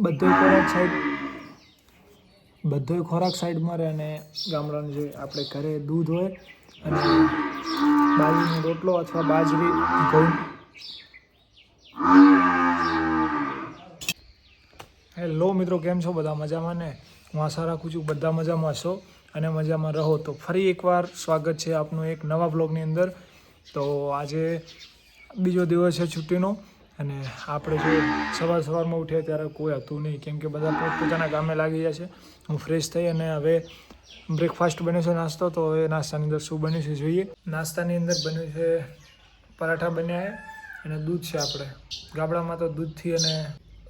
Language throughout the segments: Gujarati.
બધોય ખોરાક સાઈડ બધોય ખોરાક સાઈડમાં રહે અને ગામડાનું જે આપણે ઘરે દૂધ હોય અને બાજરીનો રોટલો અથવા બાજરી, ઘઉં. હેલો મિત્રો, કેમ છો? બધા મજામાં ને? હું આશા રાખું છું બધા મજામાં છો અને મજામાં રહો. તો ફરી એકવાર સ્વાગત છે આપનું એક નવા બ્લોગની અંદર. તો આજે બીજો દિવસ છે છુટ્ટીનો અને આપણે જો સવાર સવારમાં ઉઠ્યા ત્યારે કોઈ હતું નહીં. કેમ કે બધા પોતપોતાના કામે લાગી ગયા છે. હું ફ્રેશ થઈ અને હવે બ્રેકફાસ્ટ બન્યો છે નાસ્તો. તો હવે નાસ્તાની અંદર શું બન્યું છે જોઈએ. નાસ્તાની અંદર બન્યું છે પરાઠા બન્યા છે અને દૂધ છે આપણે. ગામડામાં તો દૂધથી અને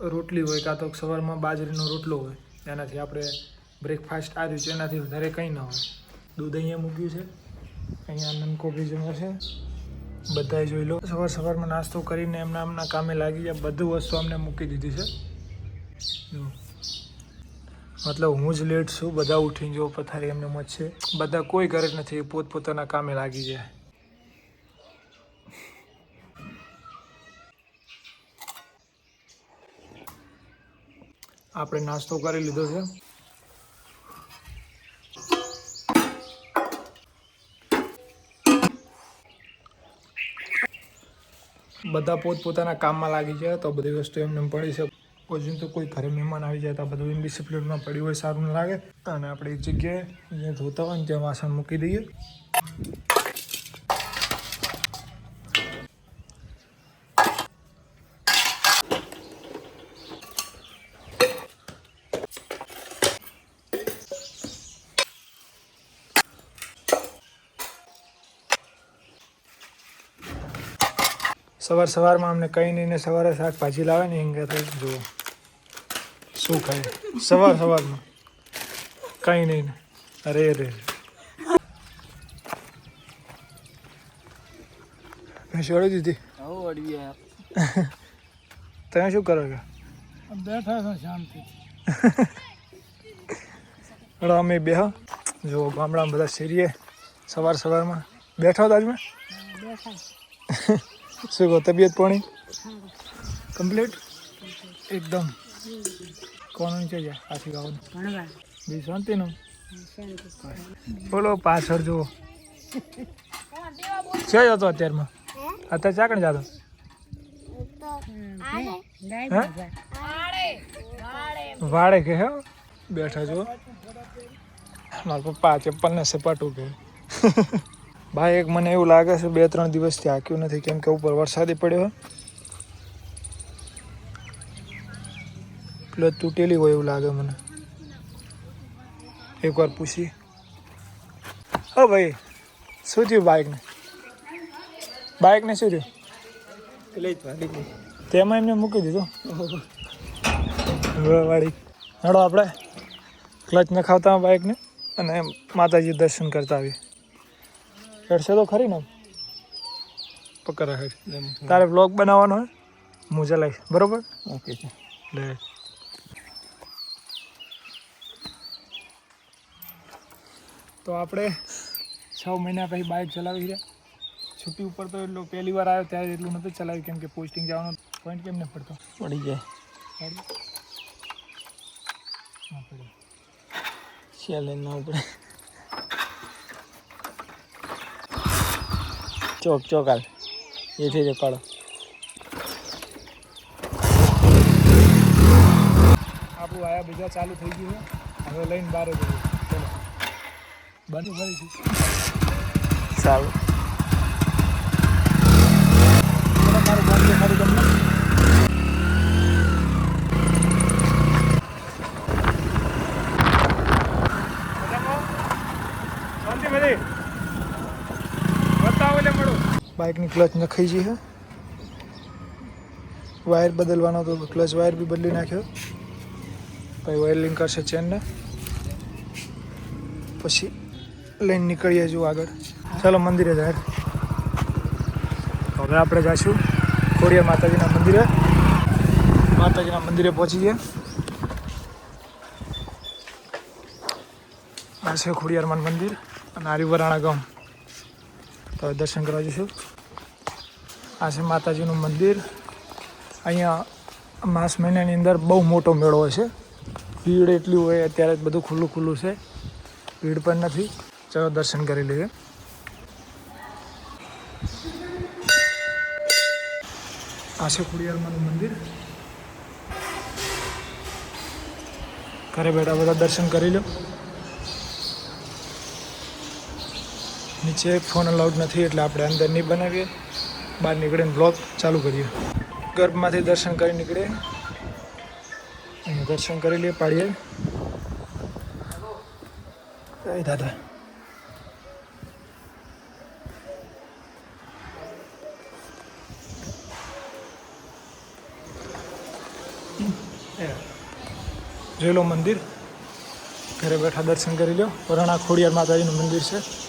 રોટલી હોય, કાં તો સવારમાં બાજરીનો રોટલો હોય. એનાથી આપણે બ્રેકફાસ્ટ આ રીતે એનાથી વધારે કંઈ ન હોય. દૂધ અહીંયા મૂક્યું છે. અહીંયા નનકો ભીજનો છે. બધાએ જોઈ લો. સવાર સવારમાં નાસ્તો કરીને એમના એમના કામે લાગી ગયા. બધું વસ્તુ અમને મૂકી દીધી છે. મતલબ હું જ લેટ છું. બધા ઉઠીને જો પથારી એમને મત છે. બધા કોઈ ઘરે જ નથી. પોતપોતાના કામે લાગી જાય આપણે નાસ્તો કરી લીધો છે. બધા પોતપોતાના કામમાં લાગી જાય તો બધી વસ્તુ એમને પડી છે પછી તો કોઈ ઘરે મહેમાન આવી જાય તો આ બધું ડિસિપ્લિનમાં પડ્યું હોય સારું લાગે. અને આપણે એક જગ્યાએ જ્યાં ધોતા હોય ને ત્યાં વાસણ મૂકી દઈએ. સવાર સવારમાં અમને કંઈ નહીં ને સવારે શાકભાજી લાવે ને એમ કહેતા જુઓ. શું ખાય? સવાર સવારમાં. કંઈ નહીં ને. અરે રે મેં છોડી દીધી આવો અડવી તમે શું કરો છો? બેઠા છો શાંતિ. હળો અમે બે જો ગામડામાં બધા શેરીએ સવાર સવારમાં. બેઠો તાજમાં શું કહો તબિયત પાણી? કમ્પ્લીટ? એકદમ. કોનું છે જા આથી ગાવું બી શાંતિનું? બોલો પાછળ જુઓ. છે જતો અત્યારમાં? અત્યારે ચાકણ જાતો? વાડે કે હે? બેઠા જો મારા પપ્પા ચપ્પલ ને સપાટું કે ભાઈ એક મને એવું લાગે છે બે ત્રણ દિવસથી હાક્યું નથી કેમ કે ઉપર વરસાદી પડ્યો પ્લસ તૂટેલી હોય એવું લાગે મને. એકવાર પૂછી. હો ભાઈ શું થયું બાઇકને બાઇકને શું થયું? એટલે તેમાં એમને મૂકી દીધું? વાળી. નડો આપણે. ક્લચ નખાવતા બાઇકને અને માતાજી દર્શન કરતા આવીએ. હેડશે તો ખરી ને પકડ હેડ. તારે બ્લોગ બનાવવાનો હોય હું લઈશ. બરોબર? ઓકે છે લે. તો આપણે છ મહિના પછી બાઇક ચલાવી રહ્યા છુટ્ટી ઉપર તો એટલો પહેલી વાર આવ્યો ત્યારે એટલું નહોતું ચલાવ્યું કેમ કે પોસ્ટિંગ જવાનો પોઈન્ટ કેમ ન પડતો? પડી જાય. ગાડી ના પડ્યો ચાલે ના ઉપડે ચોક ચોક હાલ એથી પાડો. આપણું આયા બીજા ચાલુ થઈ ગયું હવે લઈને બહાર જઈએ. ચલો. બંધ ફરીથી સારું ચલો મારું ગામ મારું તમને બાઇકની ક્લચ નખાઈ ગઈ છે વાયર બદલવાનો તો ક્લચ વાયર બી બદલી નાખ્યો. પછી વાયરલિંગ કરશે ચેનને. પછી લઈને નીકળીએ જો આગળ. ચાલો મંદિરે જાય. હવે આપણે જઈશું ખોડિયા માતાજીના મંદિરે. માતાજીના મંદિરે પહોંચી ગયા આ છે ખોડિયારમાન મંદિર અને આર્યુવરાણા ગામ. તો દર્શન કરવા જઈશું. આ છે માતાજીનું મંદિર. અહીંયા માસ મહિનાની અંદર બહુ મોટો મેળો છે. ભીડ એટલી હોય અત્યારે બધું ખુલ્લું ખુલ્લું છે. ભીડ પણ નથી. ચલો દર્શન કરી લઈએ. આ છે ખોડિયારમાંનું મંદિર. ઘરે બેઠા બધા દર્શન કરી લો. નીચે ફોન અલાઉડ નથી એટલે આપણે અંદર નહીં બનાવીએ. બહાર નીકળીને બ્લોગ ચાલુ કરીએ. ગર્ભમાંથી દર્શન કરી નીકળે. દર્શન કરી લઈએ, પાડીએ. દાદા. જોઈ લો મંદિર. ઘરે બેઠા દર્શન કરી લો. વરાણા ખોડિયાર માતાજીનું મંદિર છે.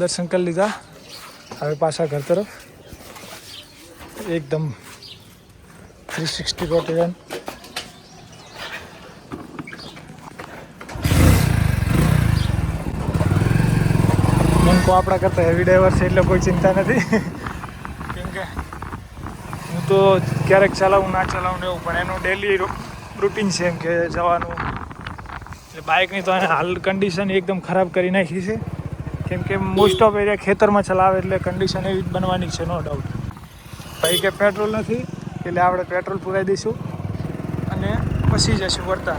દર્શન કરી લીધા. હવે પાછા ઘર તરફ. એકદમ થ્રી સિક્સટી રોટેશન મનકો આપણા કરતા હેવી ડ્રાઈવર છે એટલે કોઈ ચિંતા નથી. કેમ કે હું તો ક્યારેક ચલાવું, ના ચલાવું ને એવું, પણ એનું ડેલી રૂટીન છે એમ કે જવાનું. એટલે બાઇકની તો હાલ કન્ડિશન એકદમ ખરાબ કરી નાખી છે. કેમ કે મોસ્ટ ઓફ એરિયા ખેતરમાં ચલાવે એટલે કન્ડિશન એવી જ બનવાની છે નો ડાઉટ ભાઈ કે પેટ્રોલ નથી એટલે આપણે પેટ્રોલ પુરાવી દઈશું અને પછી જશું વળતા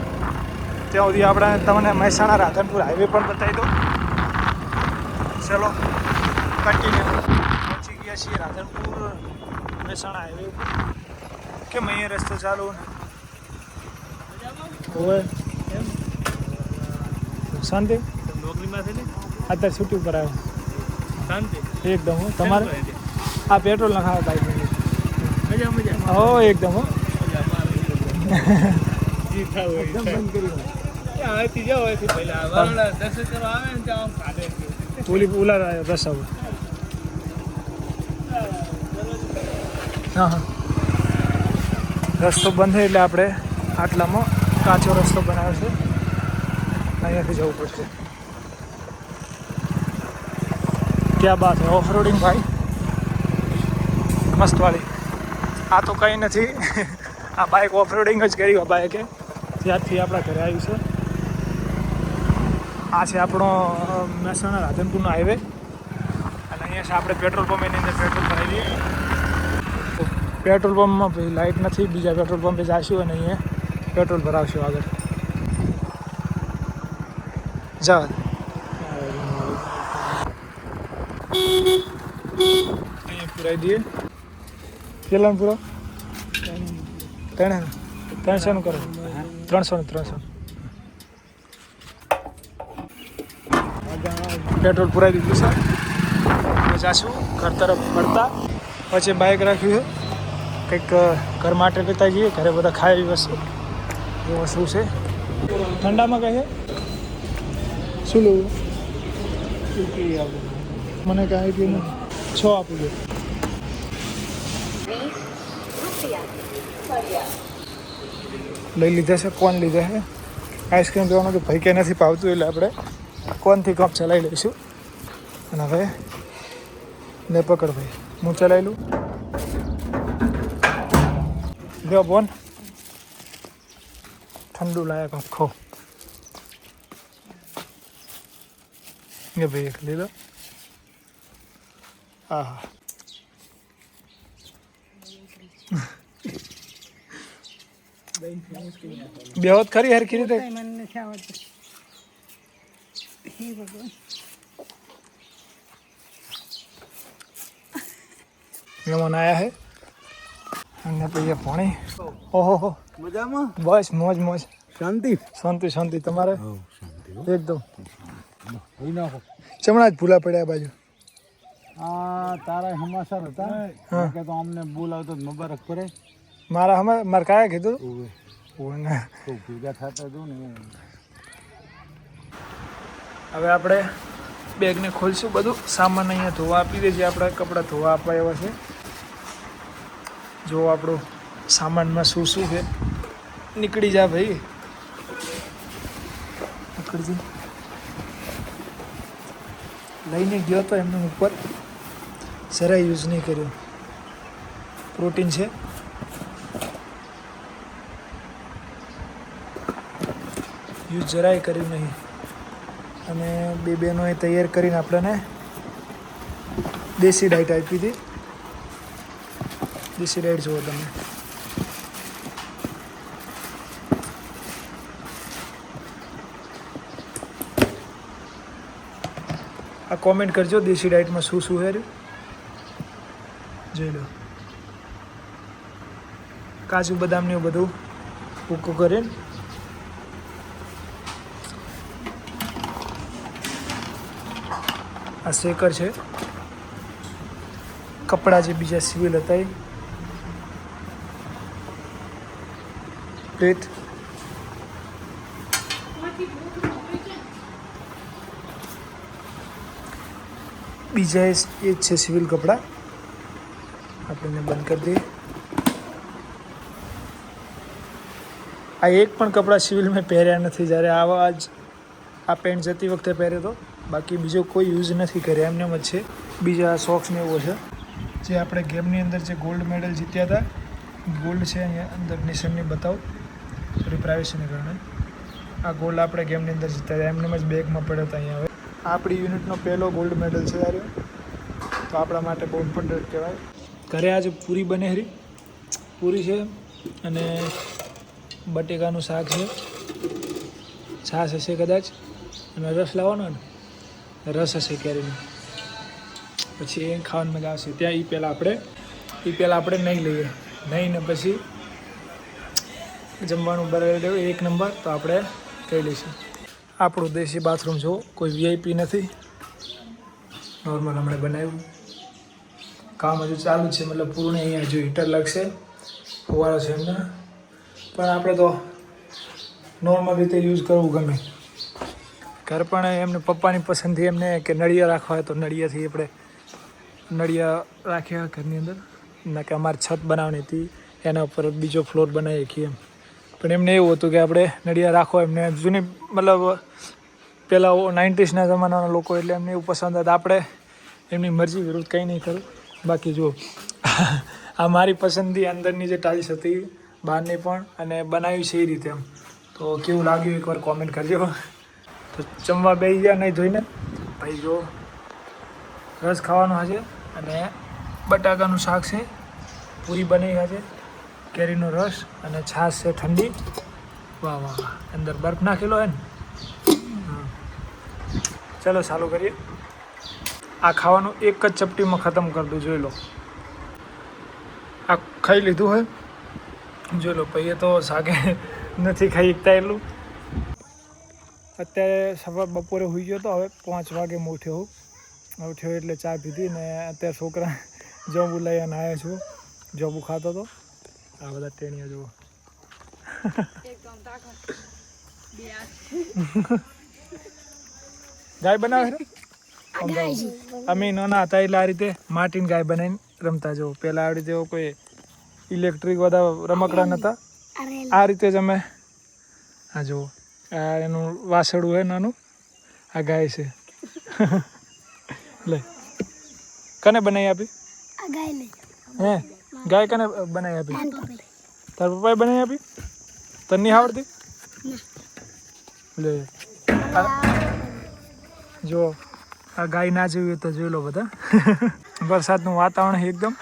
ત્યાં સુધી આપણે તમને મહેસાણા રાધનપુર હાઈવે પણ બતાવી દો ચલો કન્ટિન્યુ પહોંચી ગયા છીએ રાધનપુર મહેસાણા હાઈવે ઉપર. કેમ અહીંયા રસ્તો ચાલુ? ને એમ? શાંતિ? નોકરીમાંથી ને અત્યારે છૂટી ઉપર આવ્યો શાંતિ. એકદમ હો. તમારે? આ પેટ્રોલ નખાવે બાઈક મજા મજા. હો એકદમ હો. એકદમ બંધ કરી પહેલા વારણા દર્શન કરવા આવે ઓલી ઓલા હા હા. રસ્તો બંધ એટલે આપણે આટલામાં કાચો રસ્તો બનાવ્યો છે. અહીંયાથી જવું પડશે. ક્યાં બાત હે ઓફ રોડિંગ ભાઈ મસ્ત વાળી આ તો કંઈ નથી આ બાઇક ઓફ રોડિંગ જ કરી બાઇકે ત્યારથી આપણા ઘરે આવ્યું છે। આ છે આપણો મહેસાણા રાધનપુરનો હાઈવે અને અહીંયા છે આપણે પેટ્રોલ પંપ એની અંદર પેટ્રોલ ભરાઈ દઈએ પેટ્રોલ પંપમાં ભાઈ લાઇટ નથી, બીજા પેટ્રોલ પંપે જઈશું અને અહીંયા પેટ્રોલ ભરાવશું આગળ। જા અહીંયા પુરાઈ દઈએ. કેટલા પૂરો? ત્રણ ત્રણસોનું કરો. ત્રણસો ને, ત્રણસો પેટ્રોલ પુરાઈ દીધું સર જાશું, ઘર તરફ ફરતા. પછી બાઇક રાખ્યું છે. કંઈક ઘર માટે લેતા જઈએ, ઘરે બધા એવી વસ્તુ. એ વસ્તુ છે. ઠંડામાં કહે શું લેવું? મને કાંઈ પીવું નથી. છ આપી દો લઈ લીધા છે, કોણ લીધા છે? આઈસ્ક્રીમ પીવાનું તો ભાઈ કે નથી પાવતું એટલે આપણે કોનથી કપ ચલાવી લઈશું. અને હવે ને પકડ ભાઈ. હું ચલાવી લઉં. જો, બોન. ઠંડુ લાયક આખો. એ ભાઈ એક લીધો. હા બેહોત ખરી હરખી રીતે મને નથી આવડતું હે ભગવાન. મહેમાન આયા હે? અને પછી પાણી ઓહો હો. મજામાં? બસ મોજ મોજ. શાંતિ? શાંતિ શાંતિ. તમારે? એકદમ. ચમણા જ ભૂલા પડ્યા બાજુ. આ તારા સમાચાર હતા. કે તો અમને બોલાવતો તો મુબારક કરે. મારા હમા મારે કાયા કીધું? ઓય તો ભેગા થતા જો ને. હવે આપણે બેગને ખોલશું બધું. સામાન અહીંયા ધોવા આપી દે જે આપણા કપડાં ધોવા આપવા એવા છે. જો આપણું સામાનમાં શું શું છે. નીકળી જા ભાઈ. નીકળી લઈને ગયો તો એમને ઉપર. જરાય યુઝ નહીં કર્યો. પ્રોટીન છે. યુઝ જરાય કર્યું નહીં. અને બે બહેનોએ તૈયાર કરીને આપણને દેશી ડાયટ આપી હતી. દેશી ડાયટ જુઓ તમે. આ કોમેન્ટ કરજો દેશી ડાયટમાં શું શું છે જોઈ લો. કાજુ બદામને એવું બધું ભૂકો કરીને આ શેકર છે. કપડાં જે બીજા સિવિલ હતા એ. પ્લેટ બીજા એ જ છે સિવિલ કપડાં. આપણે બંધ કરી દઈએ. આ એક પણ કપડાં સિવિલ મેં પહેર્યા નથી. જ્યારે આવા જ આ પેન્ટ જતી વખતે પહેર્યો હતો બાકી બીજો કોઈ યુઝ નથી કર્યા. એમને જ છે. બીજા સોક્સ ને એવો છે જે આપણે ગેમની અંદર જે ગોલ્ડ મેડલ જીત્યા હતા. ગોલ્ડ છે અહીંયા અંદર નિશાનની બતાવો. થોડી પ્રાઇવેસીને કારણે. આ ગોલ્ડ આપણે ગેમની અંદર જીત્યા હતા. એમને જ બેગમાં પડ્યો હતા અહીંયા હવે. આપણી યુનિટનો પહેલો ગોલ્ડ મેડલ છે યાર તો આપણા માટે બહુ ઇમ્પોર્ટન્ટ કહેવાય. ઘરે આજે પૂરી બને હરી. પૂરી છે અને બટેકાનું શાક છે. છાશ હશે કદાચ. અને રસ લાવવાનો ને, રસ હશે કેરીનો પછી એ ખાવાની મજા આવશે. ત્યાં એ પહેલાં આપણે એ પહેલાં આપણે નહીં લઈએ. નહીં ને પછી જમવાનું બરાબર લેવું એક નંબર તો આપણે કહી લઈશું. આપણું દેશી બાથરૂમ જો કોઈ વીઆઈપી નથી. નોર્મલ હમણાં બનાવ્યું. કામ હજુ ચાલુ છે, મતલબ પૂરું અહીંયા હજુ હીટર લાગશે, ફુવારો છે એમને. પણ આપણે તો નોર્મલ રીતે યુઝ કરવું ગમે. ઘર પણ એમને પપ્પાની પસંદથી એમને કે નળિયા રાખવા હોય તો નળિયાથી આપણે નળિયા રાખ્યા ઘરની અંદર. ના કે અમારે છત બનાવવાની હતી, એના ઉપર બીજો ફ્લોર બનાવી શકીએ એમ. પણ એમને એવું હતું કે આપણે નળિયા રાખો એમને. જૂની, મતલબ પહેલાં નાઇન્ટીસના જમાનાના લોકો એટલે એમને એવું પસંદ હતા. આપણે એમની મરજી વિરુદ્ધ કંઈ નહીં કરું બાકી જુઓ આ મારી પસંદગી અંદરની જે ટાઇલ્સ હતી, બહારની પણ, અને બનાવી છે એ રીતે એમ. તો કેવું લાગ્યું એકવાર કોમેન્ટ કરજો. તો જમવા બેસી ગયા, નહીં જોઈને ભાઈ જો, રસ ખાવાનો હશે અને બટાકાનું શાક છે, પૂરી બની હશે કેરીનો રસ અને છાશ છે ઠંડી. વાહ વાહ અંદર બરફ નાખેલો હોય ને. ચલો, ચાલુ કરીએ. આ ખાવાનું એક જ ચપટીમાં ખતમ કરી દઉં જોઈ લો. આ ખાઈ લીધું હોય જોઈ લો પછી તો શાકે નથી ખાઈ શકતા એટલું. અત્યારે સવાર બપોરે હોઈ ગયો તો હવે પાંચ વાગે હું ઉઠ્યો હું. ઉઠ્યો એટલે ચા પીધી ને અત્યારે છોકરા જોબ લઈને આવ્યા છું. જોબ ખાતો હતો આ બધા ટેણીયા જુઓ. ગાય બનાવે અમે નાના હતા એટલે આ રીતે માટીન ગાય બનાવીને રમતા જવું. પહેલાં આવી રીતે કોઈ ઇલેક્ટ્રિક બધા રમકડા નહોતા આ રીતે જ અમે આ જુઓ આ એનું વાસળું હોય નાનું આ ગાય છે. લે કને બનાવી આપી? હે ગાય કને બનાવી આપી? તાર પપ્પાએ. બનાવી આપી? તને નહીં આવડતી? લે જુઓ જો આ ગાય ના જેવી તો જોઈ લો બધા. વરસાદનું વાતાવરણ એકદમ.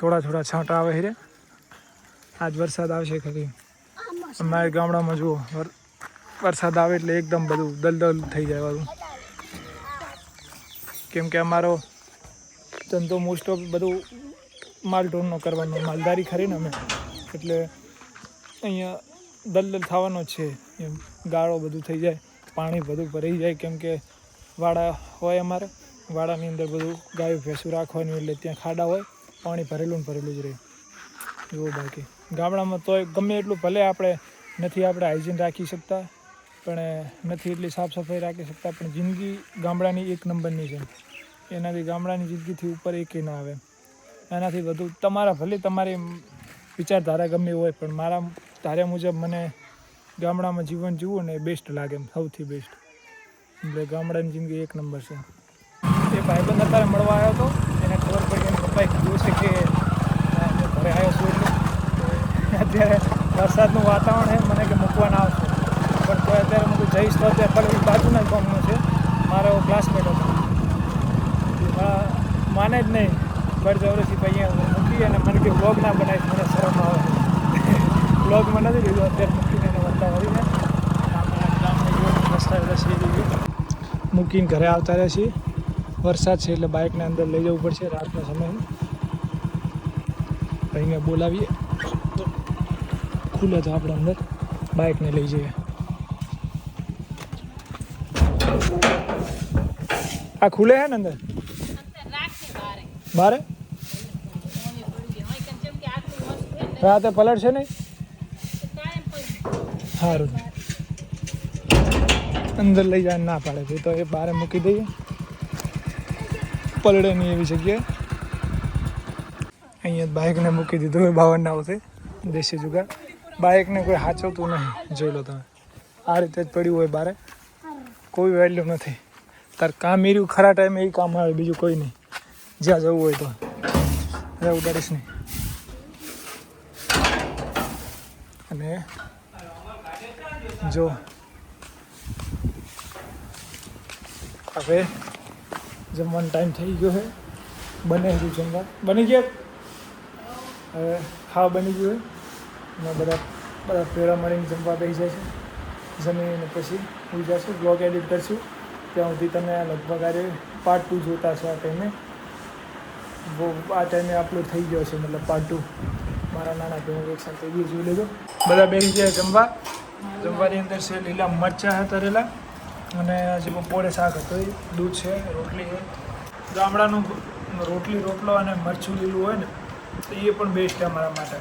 થોડા થોડા છાંટા આવે છે. આજ વરસાદ આવશે ખરી. અમારા ગામડામાં જુઓ, વર- વરસાદ આવે એટલે એકદમ બધું દલદલ થઈ જાય બધું. કેમ કે અમારો ધંધો મોસ્ટ ઓફ બધું માલઢોરનો કરવાનો, માલધારી ખરી ને અમે. એટલે અહીંયા દલદલ થવાનો જ છે. એમ ગાળો બધું થઈ જાય, પાણી બધું ભરાઈ જાય. કેમ કે વાડા હોય અમારે. વાડાની અંદર બધું ગાયું ભેંસું રાખવાનું એટલે ત્યાં ખાડા હોય, પાણી ભરેલું ને ભરેલું જ રહે. એવું બાકી. ગામડામાં તોય ગમે એટલું ભલે આપણે નથી આપણે હાઇજીન રાખી શકતા, પણ નથી એટલી સાફ સફાઈ રાખી શકતા, પણ જિંદગી ગામડાની એક નંબરની છે. એનાથી ગામડાની જિંદગીથી ઉપર એકે ના આવે. એનાથી વધુ તમારા ભલે તમારી વિચારધારા ગમે હોય, પણ મારા ધાર્યા મુજબ મને ગામડામાં જીવન જીવવું ને બેસ્ટ લાગે એમ, સૌથી બેસ્ટ એટલે ગામડાની જિંદગી એક નંબર છે. એ ભાઈબંધ અત્યારે મળવા આવ્યો હતો. એને ખબર પડી એને પપ્પાએ કીધું છે કે અ, અત્યારે વરસાદનું વાતાવરણ છે. મને કે મૂકવાના આવશે. પણ તો અત્યારે હું જઈશ તો અત્યારે ફરી બાજુના ગામનો છે. મારો ક્લાસમેટ હતો. માને જ નહીં. બળજબરીથી ભાઈ મૂકી અને મને કે વ્લોગ ના બનાવીશ. મને શરમ આવે વ્લોગમાં નથી લીધું અત્યારે મૂકીને એને વળતા કરીને. રસ્તા રસી દીધી મૂકીને ઘરે આવતા રહ્યા છીએ. વરસાદ છે એટલે બાઇકને અંદર લઈ જવું પડશે રાતના સમય. ભાઈને બોલાવીએ. તો ખુલે તો આપણે અંદર બાઇકને લઈ જઈએ. આ ખુલે છે ને અંદર? બારે? રાતે પલટ છે નહીં? સારું અંદર લઈ જાય ના પાડે છે. તો એ બહાર મૂકી દઈએ. પલડે નહીં એવી જગ્યાએ. અહીંયા બાઇકને મૂકી દીધું. હોય બાવન આવશે દેશી જુગાર. બાઇકને કોઈ હાચવતું નહીં. જોઈ લો તમે. આ રીતે જ પડ્યું હોય બારે. કોઈ વેલ્યુ નથી. તાર કામ એર્યું ખરા ટાઈમે એ કામ આવે, બીજું કોઈ નહીં. જ્યાં જવું હોય તો. હવે ઉડાડીશ નહીં. અને જો હવે જમવાનો ટાઈમ થઈ ગયો છે. બને હજુ જમવા. બની ગયા? હવે હા બની ગયું હોય અને બધા બધા ભેળા મળીને જમવા બેસી જાય છે. જમીને પછી સુઈ જશું બ્લોગ એડિટ કરશું. ત્યાં સુધી તમે લગભગ આજે પાર્ટ ટુ જોતા છો આ ટાઈમે બહુ, આ ટાઈમે અપલોડ થઈ ગયો છે, મતલબ પાર્ટ ટુ મારા નાના ભાઈ એક સાથે એ જોઈ લેજો. બધા બેસી ગયા જમવા. જમવાની અંદર છે લીલા મરચાં તરેલા અને હજી બપોરે શાક હતું. દૂધ છે, રોટલી છે. ગામડાનું રોટલી, રોટલો અને મરચું લીલું હોય ને, તો એ પણ બેસ્ટ છે અમારા માટે.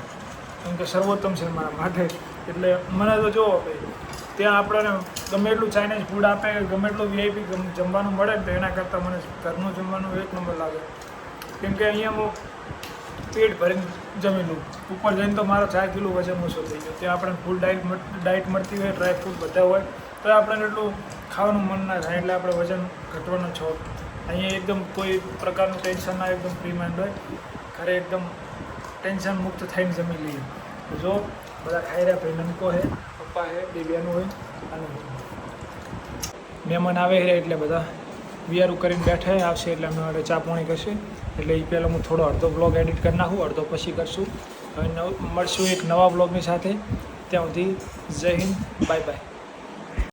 કેમ કે સર્વોત્તમ છે મારા માટે. એટલે મને તો જુઓ ભાઈ, ત્યાં આપણને ગમે એટલું ચાઇનીઝ ફૂડ આપે, ગમે એટલું વીઆઈપી જમવાનું મળે ને, તો એના કરતાં મને ઘરનું જમવાનું એક નંબર લાગે. કેમ કે અહીંયા હું પેટ ભરીને જમી લઉં. ઉપર જઈને તો મારો ચાર કિલો વજન ઓછો થઈ ગયો. ત્યાં આપણે ફૂલ ડાયટ ડાયટ મળતી હોય ડ્રાય ફ્રૂટ બધા હોય. તો આપણને એટલું ખાવાનું મન ના થાય એટલે આપણે વજન ઘટવાનો છો. અહીંયા એકદમ કોઈ પ્રકારનું ટેન્શન ના, એકદમ ફ્રી માઇન્ડ હોય. ઘરે એકદમ ટેન્શન મુક્ત થઈને જમી લઈએ. જો, બધા ખાઈ રહ્યા, ભાઈ નમકો છે પપ્પા છે બે હોય અને મહેમાન આવે રહ્યા એટલે બધા વિયારું કરીને બેઠા આવશે એટલે અમે માટે ચા પાણી કરશે. એટલે એ પહેલાં હું થોડો અડધો બ્લોગ એડિટ કરી નાખું, અડધો પછી કરશું. હવે મળશું એક નવા બ્લોગની સાથે. ત્યાં સુધી જય હિન્દ બાય બાય